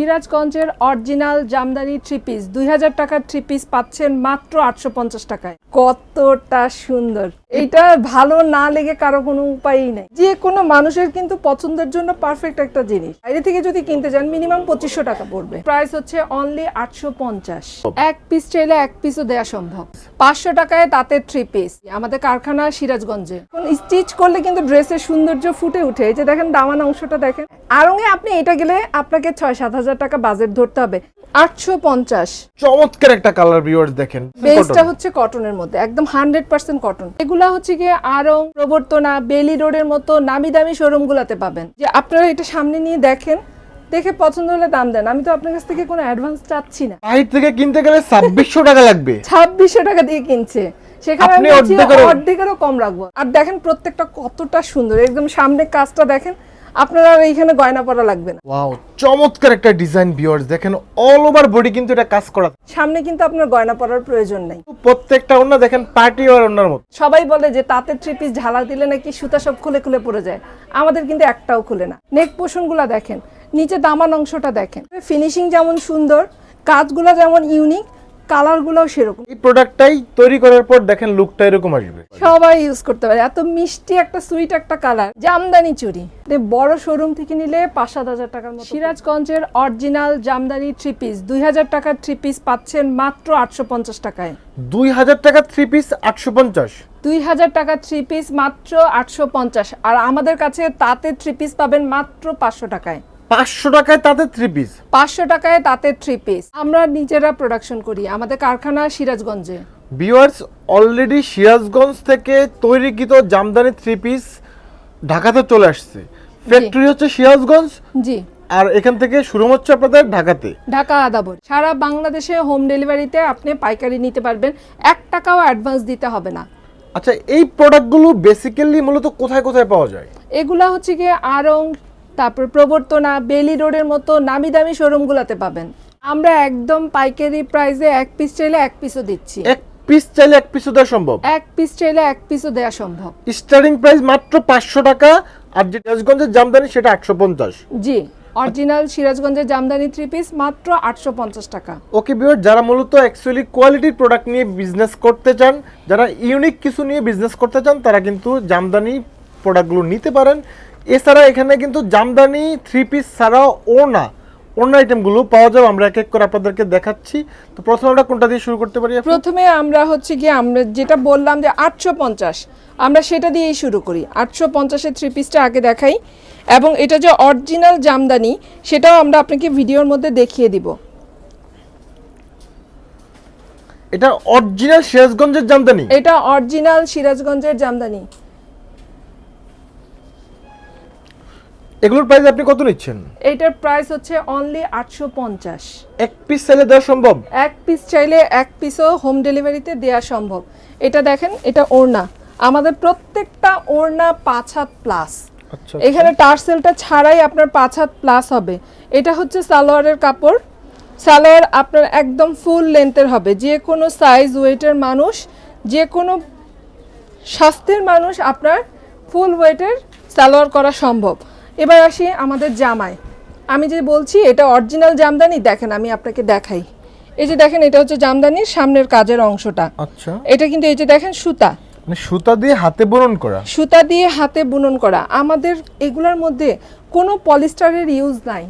সিরাজগঞ্জের original Jamdani three piece দুই হাজার টাকার থ্রি পিস পাচ্ছেন মাত্র আটশো পঞ্চাশ টাকায়। কতটা সুন্দর। এটা ভালো না লেগে কারও কোনো উপায়ই নাই। যে কোনো মানুষের কিন্তু পছন্দের জন্য পারফেক্ট একটা জিনিস। বাইরে থেকে যদি কিনতে যান মিনিমাম পঁচিশশো টাকা পড়বে। প্রাইস হচ্ছে অনলি আটশো পঞ্চাশ। এক পিস চাইলে এক পিসও দেওয়া সম্ভব। পাঁচশো টাকায় তাঁতের থ্রি পিস আমাদের কারখানা সিরাজগঞ্জে। স্টিচ করলে কিন্তু ড্রেসের সৌন্দর্য ফুটে উঠে। এই যে দেখেন, দামান অংশটা দেখেন। আরঙে আপনি এটা গেলে আপনাকে ছয় সাত হাজার টাকা বাজেট ধরতে হবে। আটশো পঞ্চাশ। চমৎকার একটা কালার ভিউয়ার্স দেখেন। বেসটা হচ্ছে কটনের মধ্যে একদম হান্ড্রেড পার্সেন্ট কটন এগুলা হচ্ছে গিয়ে আরং প্রবর্তনা বেলি রোডের মতো নামি দামি শোরুম পাবেন। যে আপনারা এটা সামনে নিয়ে দেখেন দেখে পছন্দ হলে দাম দেন। আমি তো আপনার কাছ থেকে কোনো অ্যাডভান্স চাচ্ছি না। থেকে কিনতে গেলে ছাব্বিশশো টাকা লাগবে। ছাব্বিশশো টাকা দিয়ে কিনছে। সেখানে আমি অর্ধেকেরও কম রাখব। আর দেখেন প্রত্যেকটা কতটা সুন্দর। একদম সামনে কাজটা দেখেন আপনার আর এইখানে গয়না পরা লাগবে না। ওয়াও চমৎকার একটা ডিজাইন ভিউয়ার্স দেখেন অল ওভার বডি কিন্তু এটা কাজ করা। সামনে কিন্তু আপনার গয়না পরার প্রয়োজন নেই। প্রত্যেকটা অন্য দেখেন পার্টি আর অন্যার মতো। সবাই বলে যে তাঁতের থ্রি পিস ঝালা দিলে নাকি সুতা সব খুলে খুলে পড়ে যায়। আমাদের কিন্তু একটাও খুলে না। নেক পোষণগুলো দেখেন নিচে দামান অংশটা দেখেন। ফিনিশিং যেমন সুন্দর কাজগুলো যেমন ইউনিক কালারগুলোও সেরকম। এই প্রোডাক্টটাই তৈরি করার পর দেখেন লুকটা এরকম আসবে। সবাই ইউজ করতে পারে। এত মিষ্টি একটা সুইট একটা কালার। জামদানি চুড়ি এ বড় শোরুম থেকে নিলে পাঁচ সাত হাজার টাকার মতো। সিরাজগঞ্জের অরিজিনাল জামদানি থ্রি পিস দুই হাজার টাকার থ্রি পিস পাচ্ছেন মাত্র আটশো পঞ্চাশ টাকায়। দুই হাজার টাকা থ্রি পিস আটশো পঞ্চাশ। দুই হাজার টাকা থ্রি পিস মাত্র আটশো পঞ্চাশ। আর আমাদের কাছে তাতে থ্রি পিস পাবেন মাত্র পাঁচশো টাকায়। পাঁচশো টাকায় তাতে থ্রি পিস পাঁচশো টাকায় তাতে থ্রি পিস আমরা নিজেরা প্রোডাকশন করি আমাদের কারখানা সিরাজগঞ্জে। ভিউয়ার্স অলরেডি সিরাজগঞ্জ থেকে তৈরিকৃত জামদানি থ্রি পিস ঢাকাতে চলে আসছে। ফ্যাক্টরি হচ্ছে সিরাজগঞ্জ? জি। আর এখান থেকে শুরু হচ্ছে আপনাদের ঢাকাতে। ঢাকা আদাবর। সারা বাংলাদেশে হোম ডেলিভারিতে আপনি পাইকারি নিতে পারবেন। এক টাকাও অ্যাডভান্স দিতে হবে না। আচ্ছা এই প্রোডাক্টগুলো বেসিক্যালি মূলত কোথায় কোথায় পাওয়া যায়? এগুলা হচ্ছে গিয়ে আরং তারপর প্রবর্তনা বেলি রোডের মতো নামি দামি শোরুমগুলোতে পাবেন। আমরা একদম পাইকারি প্রাইসে এক পিস চাইলে এক পিসও দিচ্ছি। এক পিস চাইলে এক পিসও দেওয়া সম্ভব? এক পিস চাইলে এক পিসও দেওয়া সম্ভব। স্টার্টিং প্রাইস মাত্র পাঁচশো টাকা আর যে সিরাজগঞ্জের জামদানি সেটা একশো পঞ্চাশ। জি অরিজিনাল সিরাজগঞ্জের জামদানি থ্রি পিস মাত্র আটশো পঞ্চাশ টাকা। ওকে বিওর যারা মূলত অ্যাকচুয়ালি কোয়ালিটির প্রোডাক্ট নিয়ে বিজনেস করতে চান যারা ইউনিক কিছু নিয়ে বিজনেস করতে চান তারা কিন্তু জামদানি প্রোডাক্টগুলো নিতে পারেন। এছাড়া এখানে কিন্তু জামদানি থ্রি পিস ছাড়াও ওনা অন্য আইটেমগুলো পাওয়া যাবে আমরা এক এক করে আপনাদেরকে দেখাচ্ছি। তো প্রথমে আমরা কোনটা দিয়ে শুরু করতে পারি প্রথমে আমরা হচ্ছে গিয়ে আমরা যেটা বললাম যে আটশো পঞ্চাশ আমরা সেটা দিয়েই শুরু করি। আটশো পঞ্চাশের থ্রি পিসটা আগে দেখাই। এবং এটা যে অরিজিনাল জামদানি সেটাও আমরা আপনাকে ভিডিওর মধ্যে দেখিয়ে দিব। এটা অরিজিনাল সিরাজগঞ্জের জামদানি? এটা অরিজিনাল সিরাজগঞ্জের জামদানি। এগুলোর প্রাইস আপনি কত নিচ্ছেন? এটার প্রাইস হচ্ছে অনলি আটশো পঞ্চাশ। এক পিস চাইলে দেওয়া সম্ভব? এক পিস চাইলে এক পিসও হোম ডেলিভারিতে দেওয়া সম্ভব। এটা দেখেন এটা ওড়না। আমাদের প্রত্যেকটা ওড়না পাঁচ হাত প্লাস আচ্ছা এখানে টার্সেলটা ছাড়াই আপনার পাঁচ হাত প্লাস হবে। এটা হচ্ছে সালোয়ারের কাপড়। সালোয়ার আপনার একদম ফুল লেন্থের হবে। যে কোনো সাইজ ওয়েটের মানুষ যে কোনো স্বাস্থ্যের মানুষ আপনার ফুল ওয়েটের সালোয়ার করা সম্ভব। এবার আসি আমাদের জামায় আমি যে বলছি এটা অরিজিনাল জামদানি দেখেন আমি আপনাকে দেখাই। এই যে দেখেন এটা হচ্ছে জামদানির সামনের কাজের অংশটা। আচ্ছা। এটা কিন্তু এই যে দেখেন সুতা। মানে সুতা দিয়ে হাতে বুনন করা? সুতা দিয়ে হাতে বুনন করা। আমাদের এগুলোর মধ্যে কোনো পলিস্টারের ইউজ নাই।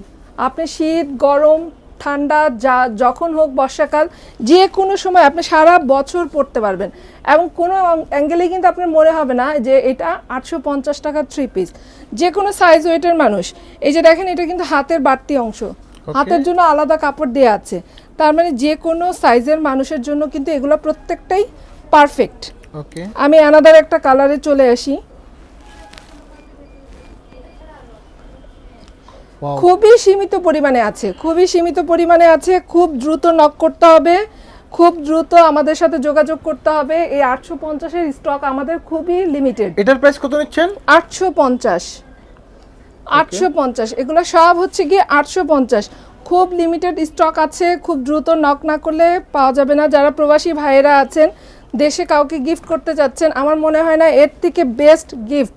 আপনি শীত গরম ঠান্ডা যা যখন হোক বর্ষাকাল যে কোনো সময় আপনি সারা বছর পরতে পারবেন। এবং কোনো অ্যাঙ্গেলে কিন্তু আপনার মনে হবে না যে এটা আটশো পঞ্চাশ টাকা থ্রি পিস যে কোনো সাইজ ওয়েটের মানুষ। এই যে দেখেন এটা কিন্তু হাতের বাড়তি অংশ। হাতের জন্য আলাদা কাপড় দেওয়া আছে। তার মানে যে কোনো সাইজের মানুষের জন্য কিন্তু এগুলো প্রত্যেকটাই পারফেক্ট ওকে আমি অ্যানাদার একটা কালারে চলে আসি। খুবই সীমিত পরিমাণে আছে খুবই সীমিত পরিমাণে আছে খুব দ্রুত নক করতে হবে খুব দ্রুত আমাদের সাথে যোগাযোগ করতে হবে এই আটশো পঞ্চাশের স্টক আমাদের খুবই লিমিটেড এটার প্রাইস কত নিচ্ছেন? আটশো পঞ্চাশ। আটশো পঞ্চাশ এগুলো সব হচ্ছে গিয়ে আটশো পঞ্চাশ। খুব লিমিটেড স্টক আছে খুব দ্রুত নক না করলে পাওয়া যাবে না। যারা প্রবাসী ভাইয়েরা আছেন দেশে কাউকে গিফট করতে যাচ্ছেন আমার মনে হয় না এর থেকে বেস্ট গিফট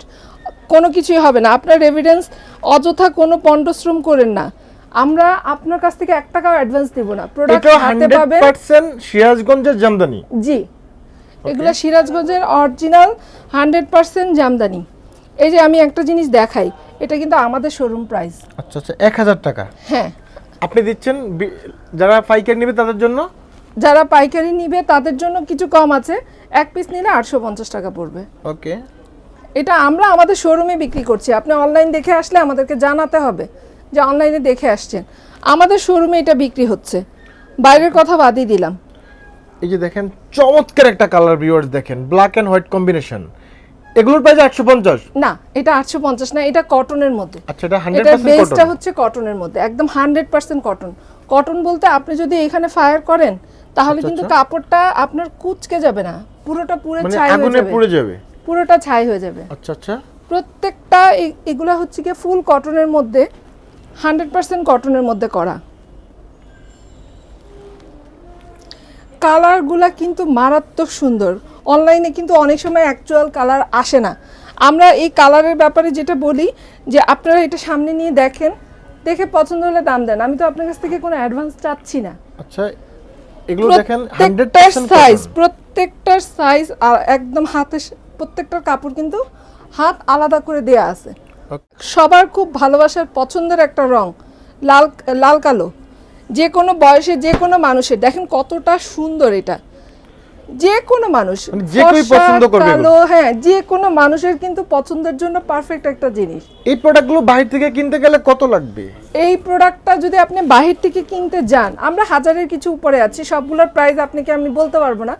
কোনো কিছুই হবে না। আপনার এভিডেন্স অযথা কোনো পণ্ডশ্রম করেন না। আমরা আপনার কাছ থেকে এক টাকাও অ্যাডভান্স দিব না। প্রোডাক্ট হাতে পাবেন পার্সেন্ট সিরাজগঞ্জের জামদানি। জি। এগুলো সিরাজগঞ্জের অরিজিনাল হান্ড্রেড পার্সেন্ট জামদানি। এই যে আমি একটা জিনিস দেখাই এটা কিন্তু আমাদের শোরুম প্রাইস আচ্ছা আচ্ছা এক হাজার টাকা। হ্যাঁ। আপনি দিচ্ছেন যারা পাইকারি নেবে তাদের জন্য? যারা পাইকারি নিবে তাদের জন্য কিছু কম আছে। এক পিস নিলে আটশো পঞ্চাশ টাকা পড়বে। ওকে এটা আমরা আমাদের শোরুমে বিক্রি করছি। আপনি অনলাইন দেখে আসলে আমাদেরকে জানাতে হবে যে অনলাইনে দেখে আসছেন। আমাদের শোরুমে এটা বিক্রি হচ্ছে। বাইরের কথা বাদই দিলাম। এই যে দেখেন চমৎকার একটা কালার ভিউয়ার্স দেখেন ব্ল্যাক অ্যান্ড হোয়াইট কম্বিনেশন এগুলোর প্রাইস একশো পঞ্চাশ? না এটা আটশো পঞ্চাশ না এটা কটনের মধ্যে। আচ্ছা এটা হান্ড্রেড এটা বেসটা হচ্ছে কটনের মধ্যে একদম হান্ড্রেড পার্সেন্ট কটন কটন বলতে আপনি যদি এখানে ফায়ার করেন তাহলে আচ্ছা, কিন্তু আচ্ছা। কাপড়টা আপনার কুচকে যাবে না পুরোটা পুরো মানে ছাই হয়ে আগুনে পুড়ে যাবে। পুরোটা ছাই হয়ে যাবে। আচ্ছা আচ্ছা। প্রত্যেকটা এগুলা হচ্ছে কি ফুল কটনের মধ্যে হান্ড্রেড পার্সেন্ট কটনের মধ্যে করা। কালারগুলা কিন্তু মারাত্মক সুন্দর। অনলাইনে কিন্তু অনেক সময় অ্যাকচুয়াল কালার আসে না। আমরা এই কালারের ব্যাপারে যেটা বলি যে আপনারা এটা সামনে নিয়ে দেখেন দেখে পছন্দ হলে দাম দেন। আমি তো আপনার কাছ থেকে কোনো অ্যাডভান্স চাচ্ছি না। আচ্ছা এগুলো দেখেন হান্ড্রেড প্রত্যেকটার পার্সেন্ট সাইজ প্রত্যেকটার সাইজ একদম হাতে প্রত্যেকটার কাপড় কিন্তু হাত আলাদা করে দেয়া আছে। সবার খুব ভালোবাসার পছন্দের একটা রং লাল লাল কালো। যে কোনো বয়সে যে কোনো মানুষের দেখেন কতটা সুন্দর এটা। যে কোনো মানুষ মানে যে কেউই পছন্দ করবে কালো হ্যাঁ যে কোনো মানুষের কিন্তু পছন্দের জন্য পারফেক্ট একটা জিনিস। এই প্রোডাক্টগুলো বাইরে থেকে কিনতে গেলে কত লাগবে? এই প্রোডাক্টটা যদি আপনি বাহির থেকে কিনতে যান আমরা হাজারের কিছু উপরে আছি সবগুলোর প্রাইস আপনাকে আমি বলতে পারব না।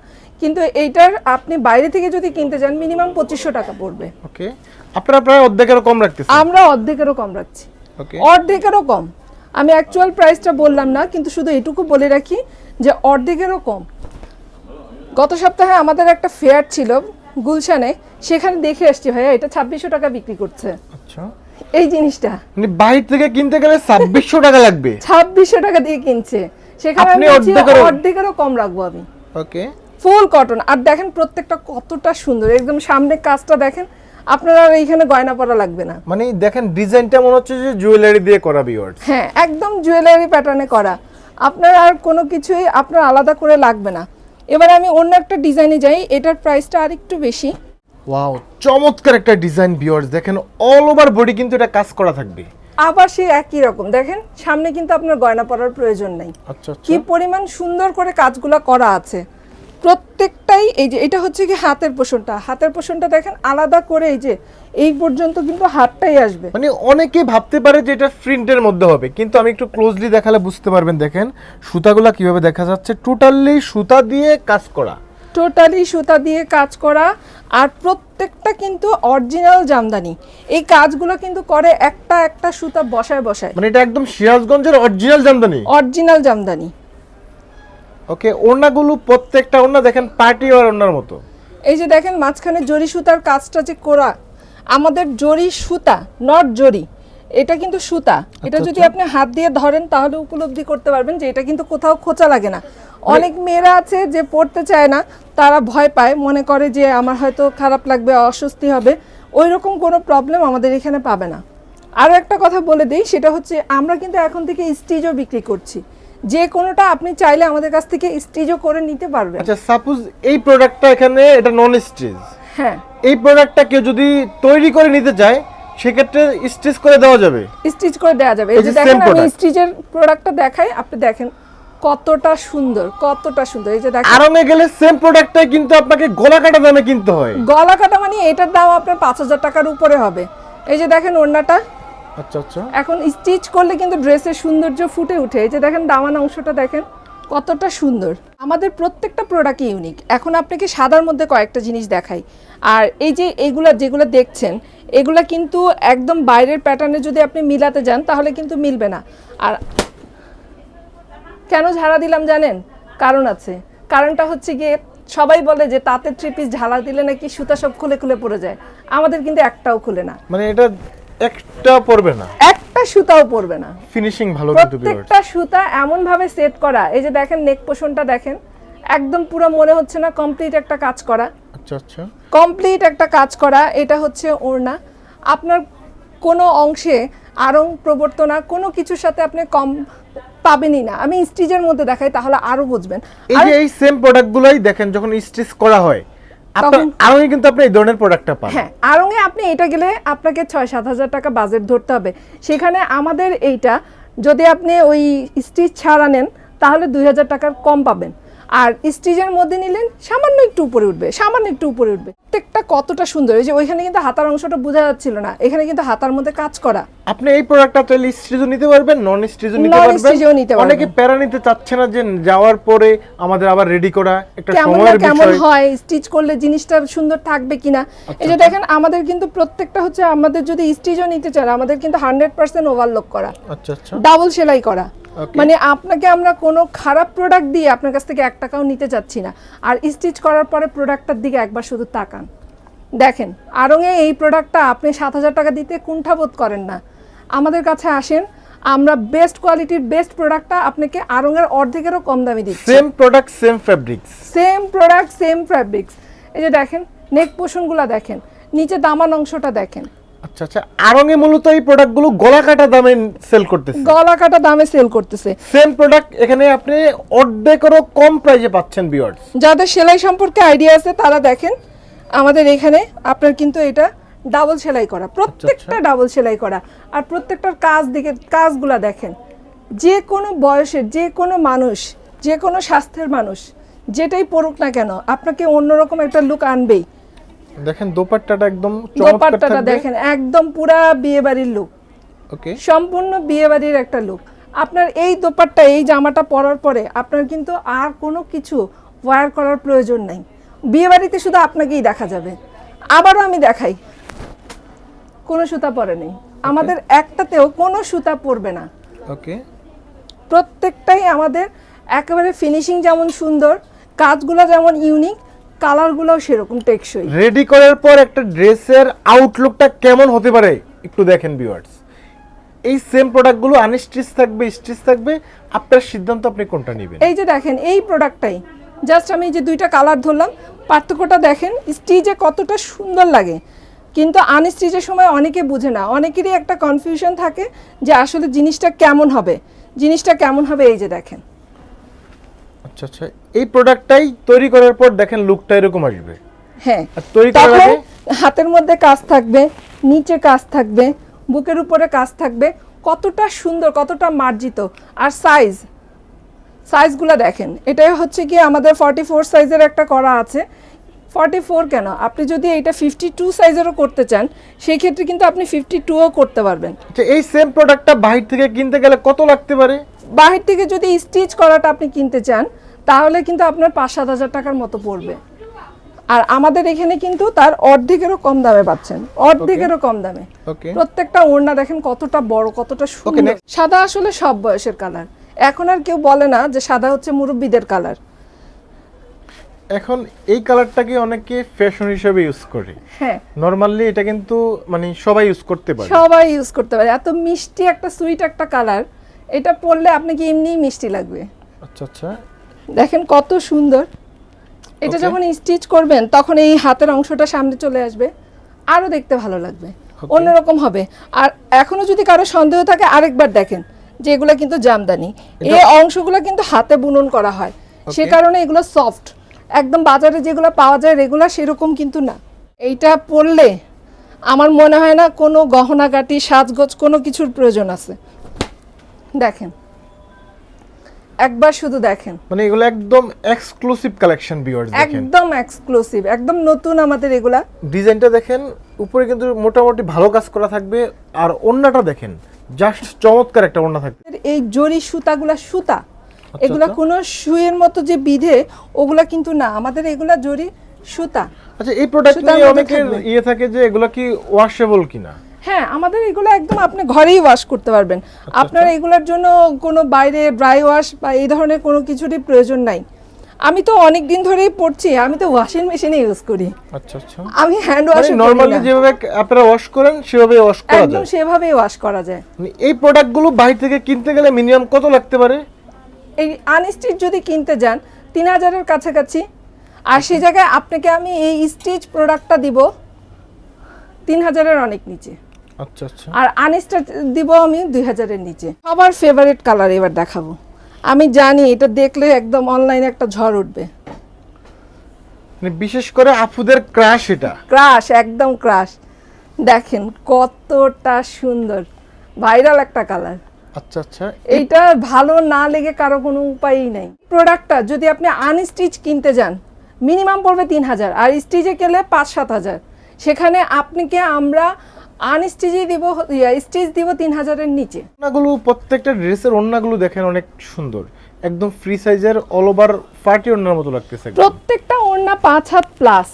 কিন্তু এইটার আপনি বাইরে থেকে যদি কিনতে যান মিনিমাম পঁচিশশো টাকা পড়বে। ওকে। আপনারা প্রায় অর্ধেকেরও কম রাখতেছেন? আমরা অর্ধেকেরও কম রাখছি। ওকে। অর্ধেকেরও কম। আমি অ্যাকচুয়াল প্রাইসটা বললাম না কিন্তু শুধু এটুকু বলে রাখি যে অর্ধেকেরও কম। গত সপ্তাহে আমাদের একটা ফেয়ার ছিল গুলশানে সেখানে দেখে আসছি ভাইয়া এটা ছাব্বিশশো টাকা বিক্রি করছে। আচ্ছা। এই জিনিসটা। মানে বাইরে থেকে কিনতে গেলে ছাব্বিশশো টাকা লাগবে? ছাব্বিশশো টাকা দিয়ে কিনছে। সেখানে অর্ধেকেরও কম রাখব আমি। ওকে। ফুল কটন। আর দেখেন প্রত্যেকটা কতটা সুন্দর। একদম সামনে কাজটা দেখেন আপনারা আর এইখানে গয়না পরা লাগবে না। মানে দেখেন ডিজাইনটা মনে হচ্ছে যে জুয়েলারি দিয়ে করা ভিউয়ার্স হ্যাঁ একদম জুয়েলারি প্যাটার্নে করা। আপনার আর কোনো কিছুই আপনার আলাদা করে লাগবে না। এবার আমি অন্য একটা ডিজাইনে যাই এটার প্রাইসটা আর একটু বেশি। ওয়াও চমৎকার একটা ডিজাইন ভিউয়ার্স দেখেন অল ওভার বডি কিন্তু এটা কাজ করা থাকবে। আবার সেই একই রকম। দেখেন সামনে কিন্তু আপনার গয়না পরার প্রয়োজন নেই। আচ্ছা আচ্ছা। কি পরিমাণ সুন্দর করে কাজগুলো করা আছে। প্রত্যেকটাই এই যে এটা হচ্ছে কি হাতের পোষণটা। হাতের পোষণটা দেখেন আলাদা করে এই যে এই পর্যন্ত কিন্তু হাতটাই আসবে। মানে অনেকে ভাবতে পারে যে এটা প্রিন্টের মধ্যে হবে কিন্তু আমি একটু ক্লোজলি দেখালে বুঝতে পারবেন দেখেন সুতাগুলো কীভাবে দেখা যাচ্ছে। টোটালি সুতা দিয়ে কাজ করা। টোটালি সুতা দিয়ে কাজ করা আর প্রত্যেকটা কিন্তু অরিজিনাল জামদানি। এই কাজগুলো কিন্তু করে একটা একটা সুতা বসায় বসায়। মানে এটা একদম সিরাজগঞ্জের original Jamdani? Original Jamdani. Okay ওড়নাগুলো প্রত্যেকটা ওড়না দেখেন পার্টি আর ওড়নার মতো। এই যে দেখেন মাঝখানে জরি সুতার কাজটা যে করা আমাদের জরি সুতা নট জরি এটা কিন্তু সুতা। এটা যদি আপনি হাত দিয়ে ধরেন তাহলে উপলব্ধি করতে পারবেন যে এটা কিন্তু কোথাও খোঁচা লাগে না। অনেক মেয়েরা আছে যে পড়তে চায় না তারা ভয় পায় মনে করে যে আমার হয়তো খারাপ লাগবে অস্বস্তি হবে। ওই রকম কোনো প্রবলেম আমাদের এখানে পাবে না। আরও একটা কথা বলে দিই সেটা হচ্ছে আমরা কিন্তু এখন থেকে স্টিজও বিক্রি করছি। যে কোনোটা আপনি চাইলে আমাদের কাছ থেকে স্টিজও করে নিতে পারবেন। আচ্ছা সাপোজ এই প্রোডাক্টটা এখানে এটা নন স্টিচ হ্যাঁ। এই প্রোডাক্টটা কেউ যদি তৈরি করে নিতে চায় সেক্ষেত্রে স্টিচ করে দেওয়া যাবে? স্টিচ করে দেওয়া যাবে। এই যে দেখেন আমি। স্টিচের প্রোডাক্টটা দেখাই আপনি দেখেন কতটা সুন্দর কতটা সুন্দর। এই যে দেখেন। আরামে গেলে সেম প্রোডাক্টটাই কিন্তু আপনাকে গলা কাটা দামে কিনতে হয়। গলা কাটা মানে এটার দাম আপনার পাঁচ হাজার টাকার উপরে হবে। এই যে দেখেন ওড়নাটা আচ্ছা আচ্ছা। এখন স্টিচ করলে কিন্তু ড্রেসের সৌন্দর্য ফুটে উঠে এই যে দেখেন দামান অংশটা দেখেন কতটা সুন্দর। আমাদের প্রত্যেকটা প্রোডাক্ট ইউনিক এখন আপনাকে সাদার মধ্যে কয়েকটা জিনিস দেখাই। আর এই যে এগুলা যেগুলো দেখছেন এগুলা কিন্তু একদম বাইরের প্যাটার্নে যদি আপনি মিলাতে যান তাহলে কিন্তু মিলবে না। আর কেন ঝাড়া দিলাম জানেন? কারণ আছে। কারণটা হচ্ছে গিয়ে সবাই বলে যে তাতে থ্রি পিস ঝালা দিলে নাকি সুতা সব খুলে খুলে পড়ে যায়। আমাদের কিন্তু একটাও খুলে না। মানে এটা একটা পড়বে না। একটা সুতাও পড়বে না। ফিনিশিং ভালো কিন্তু প্রত্যেকটা সুতা এমন ভাবে সেট করা এই যে দেখেন নেক পোষণটা দেখেন একদম পুরো মনে হচ্ছে না কমপ্লিট একটা কাজ করা। আচ্ছা আচ্ছা। কমপ্লিট একটা কাজ করা এটা হচ্ছে ওড়না। আপনার কোনো অংশে আরং প্রবর্তনা কোনো কিছুর সাথে আপনি কম পাবেনই না। আমি স্টিজের মধ্যে দেখাই তাহলে আরও বুঝবেন। এই আর যে এই সেম প্রোডাক্টগুলোই দেখেন যখন স্টিচ করা হয় তখন- কিন্তু আপনি এই ধরনের প্রোডাক্টটা পান। হ্যাঁ আরঙে আপনি এটা গেলে আপনাকে ছয় সাত হাজার টাকা বাজেট ধরতে হবে। সেখানে আমাদের এইটা যদি আপনি ওই স্টিচ ছাড়া নেন তাহলে দুই হাজার টাকার কম পাবেন। আর স্টিচের মধ্যে নিলেন সামান্য একটু উপরে উঠবে সামান্য একটু উপরে উঠবে। প্রত্যেকটা কতটা সুন্দর এই যে ওইখানে কিন্তু হাতার অংশটা বোঝা যাচ্ছিল না এখানে কিন্তু হাতার মধ্যে কাজ করা। আপনি এই প্রোডাক্টটা চাইলে স্টিচও নিতে পারবেন নন স্টিচও নিতে পারবেন। অনেকে প্যারা নিতে চাচ্ছে না যে যাওয়ার পরে আমাদের আবার রেডি করা একটা সময়ের কেমন হয় স্টিচ করলে জিনিসটা সুন্দর থাকবে কিনা। এই যে দেখেন আমাদের কিন্তু প্রত্যেকটা হচ্ছে আমাদের যদি স্টিচও নিতে চান আমাদের কিন্তু হান্ড্রেড পার্সেন্ট ওভারলোক করা। আচ্ছা আচ্ছা। ডাবল সেলাই করা. মানে আপনাকে আমরা কোনো খারাপ প্রোডাক্ট দিয়ে আপনার কাছ থেকে এক টাকাও নিতে চাচ্ছি না। আর স্টিচ করার পরে প্রোডাক্টটার দিকে একবার শুধু তাকান। দেখেন আরঙে এই প্রোডাক্টটা আপনি সাত হাজার টাকা দিতে কুণ্ঠাবোধ করেন না। আমাদের কাছে আসেন আমরা বেস্ট কোয়ালিটির বেস্ট প্রোডাক্টটা আপনাকে আরঙের অর্ধেকেরও কম দামে দিচ্ছি। Same product same fabrics same product same fabrics এই যে দেখেন নেক পোষণগুলো দেখেন নিচে দামান অংশটা দেখেন। আচ্ছা আচ্ছা আরঙে মূলত এই প্রোডাক্টগুলো গলা কাটা দামে সেল করতেছে। গলা কাটা দামে সেল করতেছে। সেম প্রোডাক্ট এখানে আপনি অর্ধেকেরও কম প্রাইসে পাচ্ছেন ভিউয়ার্স যাদের সেলাই সম্পর্কে আইডিয়া আছে তারা দেখেন আমাদের এখানে আপনার কিন্তু এটা ডাবল সেলাই করা প্রত্যেকটা ডাবল সেলাই করা। আর প্রত্যেকটার কাজ দিকে কাজগুলা দেখেন যে কোনো বয়সের যে কোনো মানুষ যে কোনো স্বাস্থ্যের মানুষ যেটাই পড়ুক না কেন আপনাকে অন্যরকম একটা লুক আনবেই। দেখেন দোপাট্টাটা একদম দোপাট্টাটা দেখেন একদম পুরা বিয়ে বাড়ির লুক ওকে সম্পূর্ণ বিয়েবাড়ির একটা লুক আপনার এই দোপাট্টা এই জামাটা পরার পরে আপনার কিন্তু আর কোনো কিছু ওয়্যার করার প্রয়োজন নাই। বিয়েবাড়িতে শুধু আপনাকেই দেখা যাবে। আবারও আমি দেখাই। কোনো সুতা পরে নেই। আমাদের একটাতেও কোনো সুতা পরবে না। ওকে প্রত্যেকটাই আমাদের একেবারে ফিনিশিং যেমন সুন্দর কাজগুলো যেমন ইউনিক কালারগুলোও সেরকম টেকসই। রেডি করার পর একটা ড্রেসের আউটলুকটা কেমন হতে পারে একটু দেখেন ভিউয়ার্স এই সেম প্রোডাক্টগুলো আনস্টিচ থাকবে স্টিচ থাকবে। আপনার সিদ্ধান্ত আপনি কোনটা নেবেন? এই যে দেখেন এই প্রোডাক্টটাই জাস্ট আমি যে দুইটা কালার ধরলাম পার্থক্যটা দেখেন স্টিচে কতটা সুন্দর লাগে। কিন্তু আনস্টিচের সময় অনেকে বুঝে না অনেকেরই একটা কনফিউশন থাকে যে আসলে জিনিসটা কেমন হবে। জিনিসটা কেমন হবে এই যে দেখেন। আচ্ছা আচ্ছা। এই প্রোডাক্টটাই তৈরি করার পর দেখেন লুকটা এরকম আসবে। হ্যাঁ। তৈরি করার আগে হাতের মধ্যে কাজ থাকবে নিচে কাজ থাকবে বুকের উপরে কাজ থাকবে। কতটা সুন্দর কতটা মার্জিত। আর সাইজ সাইজগুলো দেখেন। এটাই হচ্ছে কি আমাদের ফর্টি ফোর সাইজের একটা করা আছে। ফর্টি ফোর কেন? আপনি যদি এটা ফিফটি টু সাইজেরও করতে চান সেই ক্ষেত্রে কিন্তু আপনি ফিফটি টুও করতে পারবেন। আচ্ছা এই সেম প্রোডাক্টটা বাহির থেকে কিনতে গেলে কত লাগতে পারে? বাহির থেকে যদি স্টিচ করাটা আপনি কিনতে চান তাহলে কিন্তু আপনার পাঁচ সাত হাজার টাকার মতো পড়বে। আর আমাদের এখানে কিন্তু তার অর্ধেকেরও কম দামে পাচ্ছেন। অর্ধেকেরও কম দামে। প্রত্যেকটা ওড়না দেখেন কতটা বড় কতটা সুন্দর। সাদা আসলে সব বয়সের কালার। এখন আর কেউ বলে না যে সাদা হচ্ছে মুরব্বীদের কালার। এখন এই কালারটাকে অনেকে ফ্যাশন হিসেবে ইউজ করে। হ্যাঁ। নর্মালি এটা কিন্তু মানে সবাই ইউজ করতে পারে। সবাই ইউজ করতে পারে। এত মিষ্টি একটা সুইট একটা কালার এটা পরলে আপনাকে এমনিই মিষ্টি লাগবে। আচ্ছা আচ্ছা। দেখেন কত সুন্দর। এটা যখন স্টিচ করবেন তখন এই হাতের অংশটা সামনে চলে আসবে। আরও দেখতে ভালো লাগবে. অন্যরকম হবে। আর এখনও যদি কারও সন্দেহ থাকে আরেকবার দেখেন যে এগুলো কিন্তু জামদানি। এই অংশগুলো কিন্তু হাতে বুনন করা হয়। সে কারণে এগুলো সফট একদম বাজারে যেগুলো পাওয়া যায় রেগুলার সেরকম কিন্তু না। এইটা পরলে আমার মনে হয় না কোনো গহনাগাটি সাজগোজ কোনো কিছুর প্রয়োজন আছে। দেখেন। একবার শুধু দেখেন। মানে এগুলো একদম এক্সক্লুসিভ কালেকশন ভিউয়ার্স দেখেন। একদম এক্সক্লুসিভ একদম নতুন আমাদের এগুলা। ডিজাইনটা দেখেন উপরে কিন্তু মোটামুটি ভালো কাজ করা থাকবে আর ওন্নাটা দেখেন জাস্ট চমৎকার একটা ওন্না থাকবে। এই জরি সুতাগুলা সুতা আচ্ছা, এগুলা আচ্ছা। কোনো সুইয়ের মতো যে বিধে ওগুলা কিন্তু না আমাদের এগুলা জরি সুতা। আচ্ছা এই প্রোডাক্ট নিয়ে অনেকের ইয়ে থাকে যে এগুলা কি ওয়াশেবল কিনা? হ্যাঁ আমাদের এগুলো একদম আপনি ঘরেই ওয়াশ করতে পারবেন। আচ্ছা, আপনার এগুলোর জন্য কোনো বাইরে ড্রাই ওয়াশ বা এই ধরনের কোনো কিছুরই প্রয়োজন নাই। আমি তো অনেক দিন ধরেই পড়ছি আমি তো ওয়াশিং মেশিনে ইউজ করি। আচ্ছা আচ্ছা। আমি হ্যান্ড ওয়াশ নরমালি যেভাবে আপনারা ওয়াশ করেন সেভাবে ওয়াশ করা যায়। একদম সেভাবেই ওয়াশ করা যায়। এই প্রোডাক্টগুলো বাইরে থেকে কিনতে গেলে মিনিমাম কত লাগতে পারে? এই আনস্টিচ যদি কিনতে যান তিন হাজারের কাছাকাছি। আর সেই জায়গায় আপনাকে আমি এই স্টিচ প্রোডাক্টটা দিব তিন হাজারের অনেক নিচে। আচ্ছা আচ্ছা আর আনিসটা দিব আমি দুই হাজারের নিচে। সবার ফেভারিট কালার এবার দেখাবো। আমি জানি এটা দেখলে একদম অনলাইনে একটা ঝড় উঠবে। মানে বিশেষ করে আপুদের ক্রাশ এটা। ক্রাশ একদম ক্রাশ দেখেন কতটা সুন্দর। ভাইরাল একটা কালার আচ্ছা আচ্ছা। এইটা ভালো না লেগে কারও কোনো উপায়ই নেই। প্রোডাক্টটা যদি আপনি আনস্টিচ কিনতে যান মিনিমাম পড়বে তিন হাজার। আর স্টিচে গেলে পাঁচ সাত হাজার। সেখানে আপনাকে আমরা আনস্টিচই দিব স্টিচ দিব তিন হাজারের নিচে। ওড়নাগুলো প্রত্যেকটা ড্রেসের ওড়নাগুলো দেখেন অনেক সুন্দর। একদম ফ্রি সাইজের অল ওভার পার্টি ওড়নার মতো লাগতেছে প্রত্যেকটা ওড়না পাঁচ হাত প্লাস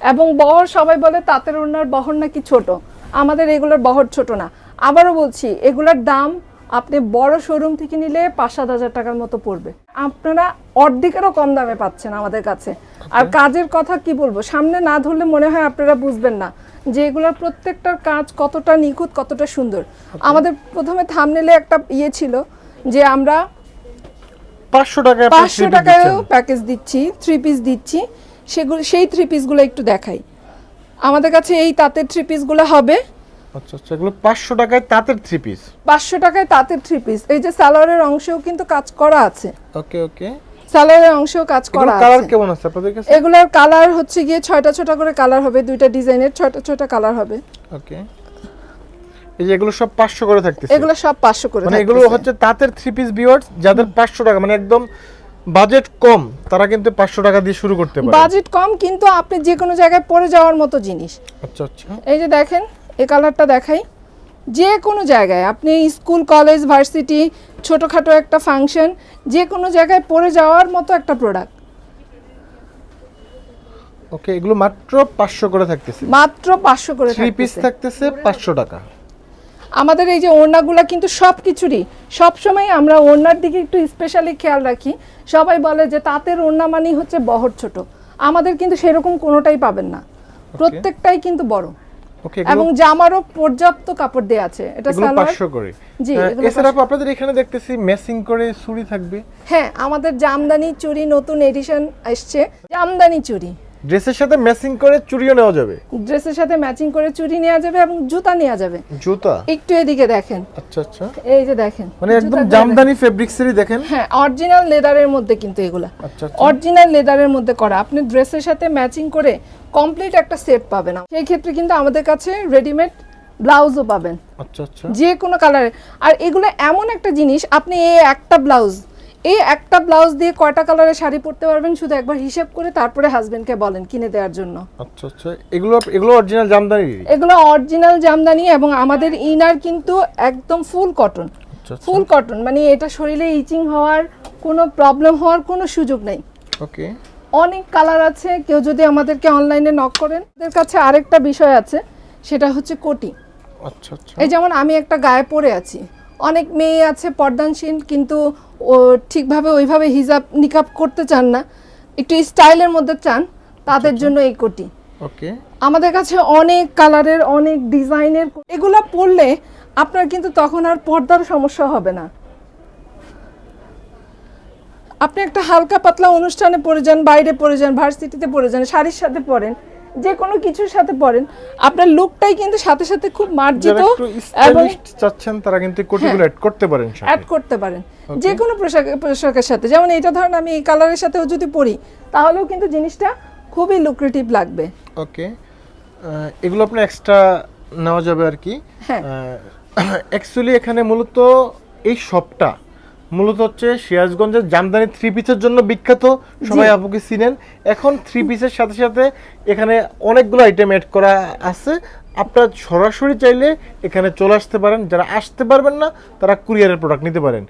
এবং বহর সবাই বলে তাঁতের ওড়নার বহর নাকি ছোট। আমাদের এগুলোর বহর ছোট না। আবারও বলছি এগুলোর দাম আপনি বড় শোরুম থেকে নিলে পাঁচ সাত হাজার টাকার মতো পড়বে। আপনারা অর্ধেকেরও কম দামে পাচ্ছেন আমাদের কাছে। আর কাজের কথা কি বলব? সামনে না ধরলে মনে হয় আপনারা বুঝবেন না। যে এগুলোর প্রত্যেকটার কাজ কতটা নিখুঁত কতটা সুন্দর। আমাদের প্রথমে থামনেলে একটা ইয়ে ছিল যে আমরা পাঁচশো টাকায় আপনি পাঁচশো টাকায়ও প্যাকেজ দিচ্ছি থ্রি পিস দিচ্ছি। সেগুলো সেই থ্রি পিসগুলো একটু দেখাই। আমাদের কাছে এই তাঁতের থ্রি পিসগুলো হবে। আচ্ছা আচ্ছা এগুলো পাঁচশো টাকায় তাঁতের থ্রি পিস পাঁচশো টাকায় তাঁতের থ্রি পিস এই যে সালোয়ারের অংশেও কিন্তু কাজ করা আছে। ওকে ওকে সালোয়ারের অংশেও কাজ করা কালার কেমন আছে আপনাদের কাছে? এগুলোর কালার হচ্ছে গিয়ে ছয়টা ছয়টা করে কালার হবে দুইটা ডিজাইনের ছয়টা ছয়টা কালার হবে। ওকে এই যে এগুলো সব পাঁচশো করে থাকতেছে। এগুলো সব পাঁচশো করে মানে এগুলো হচ্ছে তাঁতের থ্রি পিস ভিউয়ার্স যাদের পাঁচশো টাকা মানে একদম বাজেট কম তারা কিন্তু পাঁচশো টাকা দিয়ে শুরু করতে পারে। বাজেট কম কিন্তু আপনি যে কোনো জায়গায় পরে যাওয়ার মতো জিনিস। আচ্ছা আচ্ছা। এই যে দেখেন এই কালারটা দেখাই। যে কোনো জায়গায় আপনি স্কুল কলেজ ভার্সিটি ছোটোখাটো একটা ফাংশন যে কোনো জায়গায় পরে যাওয়ার মতো একটা প্রোডাক্ট ওকে এগুলো মাত্র পাঁচশো করে থাকতেছে। মাত্র পাঁচশো করে থ্রি পিস থাকতেছে। থাকতেছে পাঁচশো টাকা। আমাদের এই যে ওড়নাগুলো কিন্তু সব কিছুরই। সবসময় আমরা ওড়নার দিকে একটু স্পেশালি খেয়াল রাখি। সবাই বলে যে তাঁতের ওড়না মানেই হচ্ছে বহর ছোট। আমাদের কিন্তু সেরকম কোনোটাই পাবেন না। প্রত্যেকটাই কিন্তু বড়। এবং জামারও পর্যাপ্ত কাপড় দেয়া আছে। এটা সালোয়ার পাঁচশো করে। জি, এছাড়া আপনাদের এখানে দেখতেছি ম্যাচিং করে চুড়ি থাকবে। হ্যাঁ আমাদের জামদানি চুড়ি নতুন এডিশন আসছে জামদানি চুড়ি। ড্রেসের সাথে ম্যাচিং করে চুড়িও নেওয়া যাবে। ড্রেসের সাথে ম্যাচিং করে চুড়ি নেওয়া যাবে এবং জুতা নেওয়া যাবে। জুতা? একটু এদিকে দেখেন। আচ্ছা আচ্ছা। এই যে দেখেন মানে একদম জামদানি ফেব্রিক্সেরই দেখেন। হ্যাঁ অরিজিনাল লেদারের মধ্যে কিন্তু এগুলা। আচ্ছা আচ্ছা। অরিজিনাল লেদারের মধ্যে করা। আপনি ড্রেসের সাথে ম্যাচিং করে কমপ্লিট একটা সেট পাবেন। সেই ক্ষেত্রে কিন্তু আমাদের কাছে রেডিমেড ব্লাউজও পাবেন। আচ্ছা আচ্ছা। যে কোনো কালারে আর এগুলো এমন একটা জিনিস আপনি এই একটা ব্লাউজ এই একটা ব্লাউজ দিয়ে কয়টা কালারের শাড়ি পরতে পারবেন? শুধু একবার হিসেব করে তারপরে হাজবেন্ডকে বলেন কিনে দেওয়ার জন্য। আচ্ছা আচ্ছা। এগুলো এগুলো অরিজিনাল জামদানি? এগুলো অরিজিনাল জামদানি এবং আমাদের ইনার কিন্তু একদম ফুল কটন ফুল কটন মানে এটা শরীরে ইচিং হওয়ার কোনো প্রবলেম হওয়ার কোনো সুযোগ নেই। ওকে অনেক কালার আছে কেউ যদি আমাদেরকে অনলাইনে নক করেন ওদের কাছে আরেকটা বিষয় আছে সেটা হচ্ছে কোটি। আচ্ছা আচ্ছা। এই যেমন আমি একটা গায়ে পরে আছি। অনেক মেয়ে আছে পর্দানশীল কিন্তু ও ঠিকভাবে ওইভাবে হিজাব নিকাব করতে চান না একটু স্টাইলের মধ্যে চান তাদের জন্য এই কোটি। ওকে। আমাদের কাছে অনেক কালারের অনেক ডিজাইনের এগুলো পরলে আপনার কিন্তু তখন আর পর্দার সমস্যা হবে না। আপনি একটা হালকা পাতলা অনুষ্ঠানে পরে যান বাইরে পরে যান ভার্সিটিতে পরে যান শাড়ির সাথে পরেন যে কোনো কিছুর সাথে পরেন আপনার লুকটাই কিন্তু সাথে সাথে খুব মার্জিত এবং চাচ্ছেন তারা কিন্তু কোটিগুলো। অ্যাড করতে পারেন অ্যাড করতে পারেন। যে কোনো পোশাক পোশাকের সাথে। যেমন এটা ধরেন আমি এই কালারের সাথেও যদি পরি তাহলেও কিন্তু জিনিসটা খুবই লুক্রেটিভ লাগবে। ওকে এগুলো আপনার এক্সট্রা নেওয়া যাবে আর কি। হ্যাঁ। অ্যাকচুয়ালি এখানে মূলত এই শপটা মূলত হচ্ছে সিরাজগঞ্জের জামদানি থ্রি পিসের জন্য বিখ্যাত। সবাই আপুকে চিনেন। এখন থ্রি পিসের সাথে সাথে এখানে অনেকগুলো আইটেম অ্যাড করা আছে। আপনারা সরাসরি চাইলে এখানে চলে আসতে পারেন। যারা আসতে পারবেন না তারা কুরিয়ারের প্রোডাক্ট নিতে পারেন।